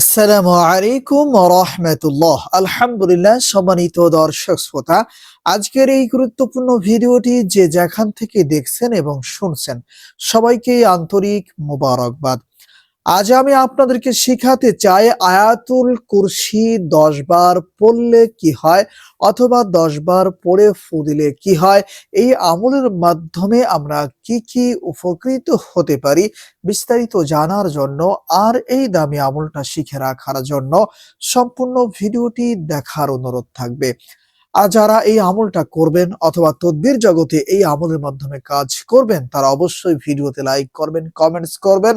আসসালামু আলাইকুম রহমতুল্লাহ। আলহামদুলিল্লাহ, সম্মানিত দর্শক শ্রোতা, আজকের এই গুরুত্বপূর্ণ ভিডিওটি যে যেখান থেকে দেখছেন এবং শুনছেন, সবাইকে আন্তরিক মোবারকবাদ। আজ আমি আপনাদেরকে শিখাতে চাই আয়াতুল কুরসি দশ বার পড়লে কি হয় অথবা দশ বার পড়ে ফু দিলে কি হয়? এই আমলের মাধ্যমে আমরা কি কি উপকৃত হতে পারি বিস্তারিত জানার জন্য আর এই দামি আমলটা শিখে রাখার জন্য সম্পূর্ণ ভিডিওটি দেখার অনুরোধ থাকবে। আর যারা এই আমলটা করবেন অথবা তদ্বির জগতে এই আমলের মাধ্যমে কাজ করবেন তারা অবশ্যই ভিডিওতে লাইক করবেন, কমেন্টস করবেন।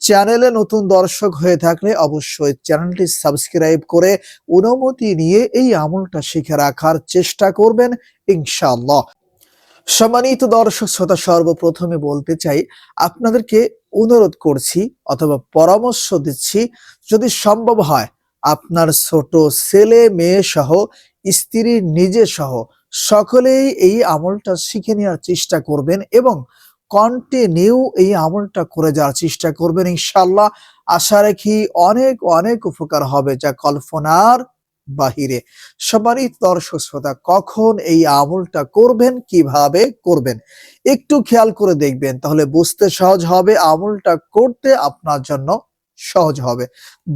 চ্যানেলে নতুন দর্শক হয়ে থাকলে অবশ্যই চ্যানেলটি সাবস্ক্রাইব করে অনুমতি নিয়ে এই আমলটা শিখে রাখার চেষ্টা করবেন, ইনশাআল্লাহ। সম্মানিত দর্শক শ্রোতা, সর্বপ্রথমে বলতে চাই, আপনাদেরকে অনুরোধ করছি অথবা পরামর্শ দিচ্ছি, যদি সম্ভব হয়, আপনার ছোট ছেলে, মেয়ে সহ, স্ত্রী নিজে সহ, সকলেই এই আমলটা শিখে নেওয়ার চেষ্টা করবেন এবং কন্টিনিউ এই আমলটা করে যাওয়ার চেষ্টা করবেন ইনশাল্লাহ আশা রাখি অনেক অনেক উপকার হবে যা কল্পনার বাহিরে। সবারই দর্শক শ্রোতা, কখন এই আমলটা করবেন, কীভাবে করবেন, একটু খেয়াল করে দেখবেন, তাহলে বুঝতে সহজ হবে, আমলটা করতে আপনার জন্য সহজ হবে।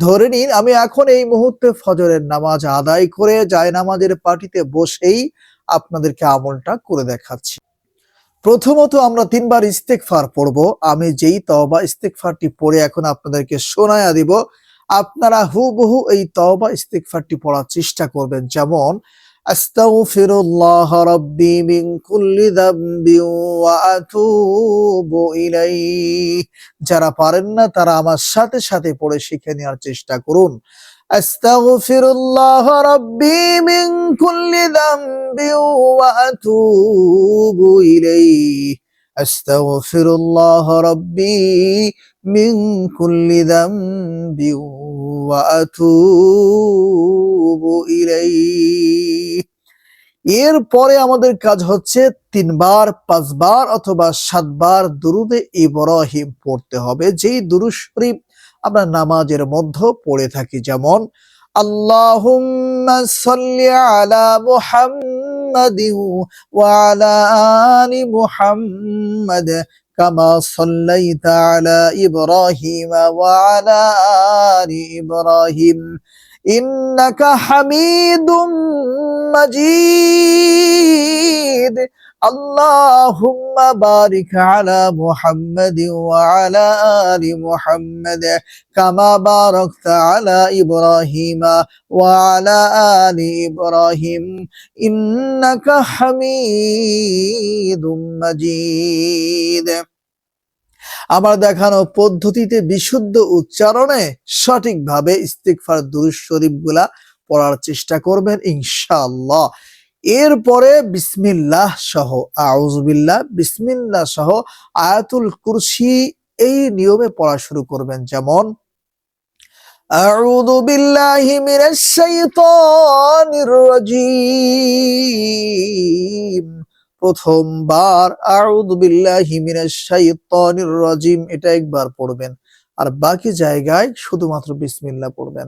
ধরে নিন, আমি এখন এই মুহূর্তে ফজরের নামাজ আদায় করে যায় নামাজের পার্টিতে বসেই আপনাদেরকে আমলটা করে দেখাচ্ছি। প্রথমত আমরা তিনবার ইস্তেকফার পড়ব। আমি যেই তওবা ইস্তেকফারটি পড়ে এখন আপনাদেরকে শোনায়া দিব, আপনারা হুবহু এই তওবা ইস্তেকফারটি পড়ার চেষ্টা করবেন। যেমন, আস্তাগফিরুল্লাহ রাব্বি মিন কুল্লি যামবি ওয়া আতুবু ইলাইহি। যারা পারেন না, তারা আমার সাথে সাথে পড়ে শিখে নেওয়ার চেষ্টা করুন। আস্তাগফিরুল্লাহ রাব্বি মিন কুল্লি যামবি ওয়া আতুবু ইলাইহি। আস্তাগফিরুল্লাহ রাব্বি মিন কুল্লি যামবি ওয়া আতুবু ইলাইহি। এরপরে আমাদের কাজ হচ্ছে তিনবার, পাঁচবার অথবা সাতবার দুরুদে ইব্রাহিম পড়তে হবে। যেই দুরুদ শরীফ আমরা নামাজের মধ্যে পড়ে থাকি। যেমন, আল্লাহুম্মা সাল্লি আলা মুহাম্মাদিন ওয়া আলা আলি মুহাম্মাদ কামা সাল্লাইতা আলা ইব্রাহিম اللهم بارك على محمد وعلى آل محمد كما باركت على إبراهيم وعلى آل إبراهيم إنك حميد مجيد আমার দেখানো পদ্ধতিতে বিশুদ্ধ উচ্চারণে সঠিকভাবে ইস্তিকফার দুরুদ শরীফ গুলা পড়ার চেষ্টা করবেন ইনশাআল্লাহ এরপরে বিসমিল্লাহ সহ আউজবিল্লাহ বিসমিল্লাহ সহ আয়াতুল কুরসি এই নিয়মে পড়া শুরু করবেন যেমন أعوذ بالله من الشيطان الرجيم প্রথমবার আউযু বিল্লাহি মিনাশ শাইতানির রাজিম এটা একবার পড়বেন আর বাকি জায়গায় শুধুমাত্র বিসমিল্লাহ পড়বেন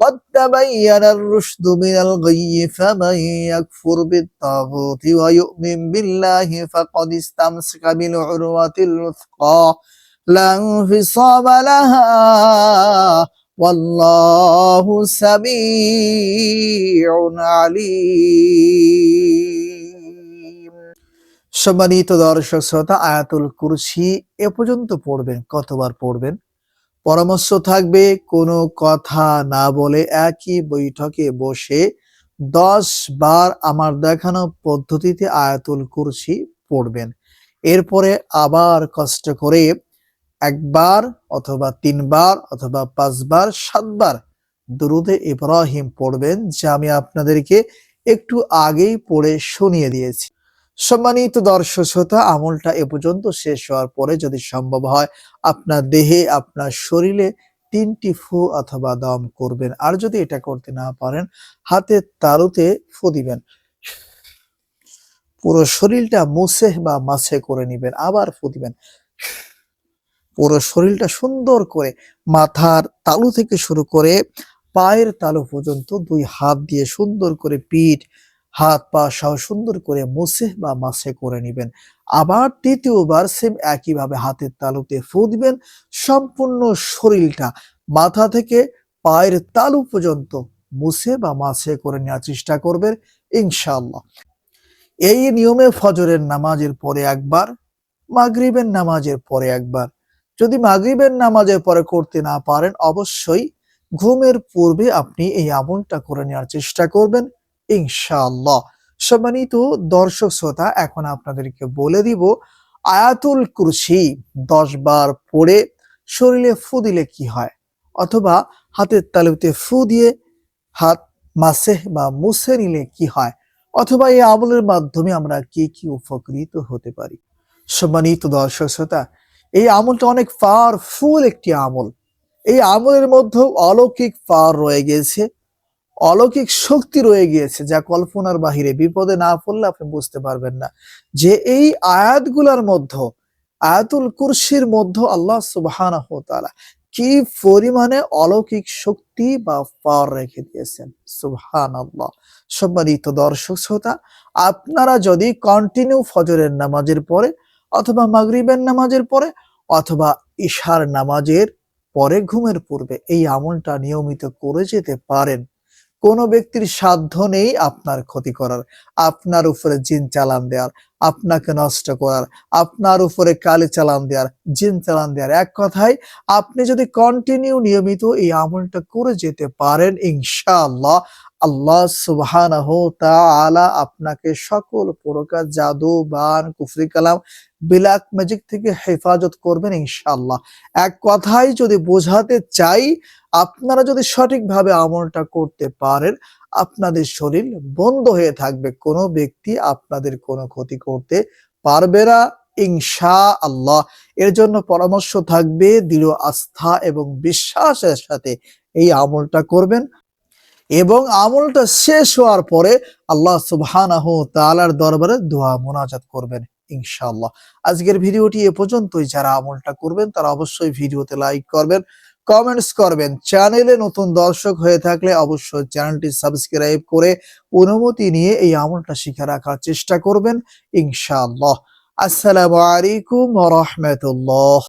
قد تبين الرشد من الغي فمن يكفر بالطاغوت ويؤمن بالله فقد استمسك بالعروة الوثقى لا انفصام لها والله سميع عليم সম্মানিত দর্শক শ্রোতা আয়াতুল কুরসি এ পর্যন্ত পড়বেন কতবার পড়বেন পরামর্শ থাকবে, কোনো কথা না বলে একই বৈঠকে বসে দশ বার আমার দেখানো পদ্ধতিতে আয়াতুল কুরসি পড়বেন। এরপরে আবার কষ্ট করে একবার অথবা তিনবার অথবা পাঁচবার, সাতবার দুরুদে ইব্রাহিম পড়বেন, যা আমি আপনাদেরকে একটু আগেই পড়ে শুনিয়ে দিয়েছি। সম্মানিত দর্শক শ্রোতা, আমলটা এ পর্যন্ত শেষ হওয়ার পরে যদি সম্ভব হয়, আপনার দেহে, আপনার শরীরে তিনটি ফু অথবা দম করবেন। আর যদি এটা করতে না পারেন হাতের তালুতে ফু দিবেন। পুরো শরীরটা মুছে বা মাছে করে নিবেন, আবার ফু দিবেন। পুরো শরীরটা সুন্দর করে মাথার তালু থেকে শুরু করে পায়ের তালু পর্যন্ত দুই হাত দিয়ে সুন্দর করে পিঠ হাত পা সহ সুন্দর করে মুছে বা মাছে করে নিবেন। আবার তৃতীয়বার সেম একইভাবে হাতের তালুতে ফু দিবেন। সম্পূর্ণ শরীরটা মাথা থেকে পায়ের তালু পর্যন্ত মুছে বা মাছে করে নেওয়ার চেষ্টা করবেন ইনশাআল্লাহ। এই নিয়মে ফজরের নামাজের পরে একবার, মাগরিবের নামাজের পরে একবার। যদি মাগরিবের নামাজের পরে করতে না পারেন, অবশ্যই ঘুমের পূর্বে আপনি এই আমলটা করে নেওয়ার চেষ্টা করবেন। ইনশাআল্লাহ। সম্মানিত দর্শক শ্রোতা, এখন আপনাদেরকে বলে দিব, আয়াতুল কুরসি দশ বার পড়ে শরীরে ফু দিলে কি হয়? অথবা হাতের তালুতে ফু দিয়ে হাত মাসে বা মুছে নিলে কি হয়? অথবা এই আমলের মাধ্যমে আমরা কি কি উপকৃত হতে পারি? সম্মানিত দর্শক শ্রোতা, এই আমলটা অনেক পাওয়ারফুল একটি আমল। এই আমলের মধ্যেও অলৌকিক পাওয়ার রয়ে গেছে। অলৌকিক শক্তি রয়ে গিয়েছে, যা কল্পনার বাহিরে বিপদে না পড়লে আপনি বুঝতে পারবেন না। যে এই আয়াতগুলোর মধ্যে, আয়াতুল কুরসির মধ্যে আল্লাহ সুবহানাহু ওয়া কি পরিমাণে অলৌকিক শক্তি বা পাওয়ার রেখে দিয়েছেন? সুবহানাল্লাহ। সম্মানিত দর্শক শ্রোতা, আপনারা যদি কন্টিনিউ ফজরের নামাজের পরে অথবা মাগরিবের নামাজের পরে অথবা ঈশার নামাজের পরে ঘুমের পূর্বে এই আমলটা নিয়মিত করে যেতে পারেন। কোনো ব্যক্তির সাধ্য নেই আপনার ক্ষতি করার, আপনার উপরে জিন চালান দেওয়ার আপনাকে নষ্ট করার, আপনার উপরে কালি চালান দেওয়ার জিন চালান দেওয়ার এক কথায়, আপনি যদি কন্টিনিউ নিয়মিত এই আমলটা করে যেতে পারেন, ইনশাআল্লাহ আল্লাহ সুবহানাহু তাআলা আপনাকে সকল প্রকার জাদু, বান, কুফরি কালাম বিলাক ম্যাজিক থেকে হেফাজত করবেন ইনশাল্লাহ এক কথায় যদি বোঝাতে চাই, আপনারা যদি সঠিকভাবে আমলটা করতে পারেন, আপনাদের শরীর বন্ধ হয়ে থাকবে। কোনো ব্যক্তি আপনাদের কোনো ক্ষতি করতে পারবে না ইনশা আল্লাহ এর জন্য পরামর্শ থাকবে, দৃঢ় আস্থা এবং বিশ্বাসের সাথে এই আমলটা করবেন। এবং আমলটা শেষ হওয়ার পরে আল্লাহ সুবহানাহু তাআলার দরবারে দোয়া মোনাজাত করবেন, ইনশাআল্লাহ। আজকের ভিডিওটি এ পর্যন্তই। যারা আমলটা করবেন, তারা অবশ্যই ভিডিওতে লাইক করবেন, কমেন্টস করবেন। চ্যানেলে নতুন দর্শক হয়ে থাকলে অবশ্যই চ্যানেলটি সাবস্ক্রাইব করে অনুমতি নিয়ে এই আমলটা শিখে রাখার চেষ্টা করবেন, ইনশাআল্লাহ। আসসালামু আলাইকুম রাহমাতুল্লাহ।